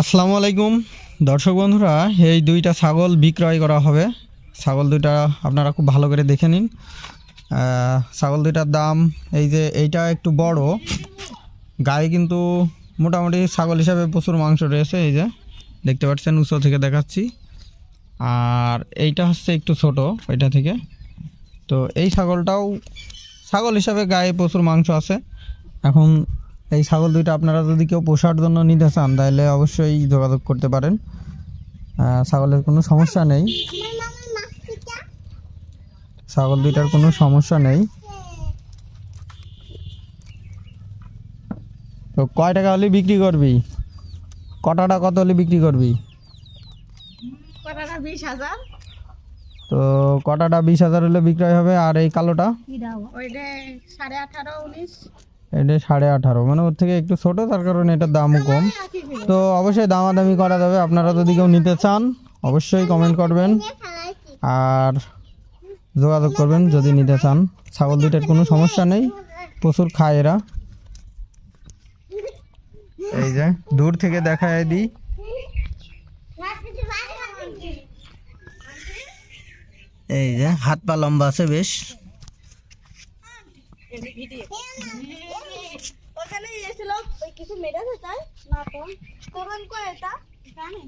আসসালামু আলাইকুম। দর্শক বন্ধুরা, এই দুইটা ছাগল বিক্রয় করা হবে। ছাগল দুইটা আপনারা খুব ভালো করে দেখে নিন। ছাগল দুইটার দাম এই যে এইটা একটু বড়। গায়ে কিন্তু মোটামুটি ছাগল হিসাবে প্রচুর মাংস রয়েছে, এই যে দেখতে পাচ্ছেন, উঁচু থেকে দেখাচ্ছি। আর এইটা হচ্ছে একটু ছোট, এটা থেকে। তো এই ছাগলটাও ছাগল হিসাবে গায়ে প্রচুর মাংস আছে। এখন এই ছাগল দুইটা আপনারা যদি কেউ পোষার জন্য নিতে চান তাহলে অবশ্যই যোগাযোগ করতে পারেন। ছাগলের কোনো সমস্যা নেই। ছাগল দুইটার কোনো সমস্যা নেই। তো কয় টাকা হলে বিক্রি করবি? কটাটা কত হলে বিক্রি করবি? তো কটাটা বিশ হাজার হলে বিক্রয় হবে? আর এই কালোটা? সাড়ে আঠারো উনিশ। এটা সাড়ে আঠারো। মানে ওর থেকে একটু ছোট, তার কারণে এটার দামও কম। তো অবশ্যই দামাদামি করা যাবে। আপনারা যদি কেউ নিতে চান, অবশ্যই কমেন্ট করবেন আর যোগাযোগ করবেন যদি নিতে চান। ছাগল দুইটার কোনো সমস্যা নেই, প্রচুর খায় এরা। এই যে, দূর থেকে দেখায় দিই। এই যে, হাত পা লম্বা আছে বেশ। ওখানে এসেছিল ওই কিছু মেরেছে তাই না তো করণ করে এটা জানে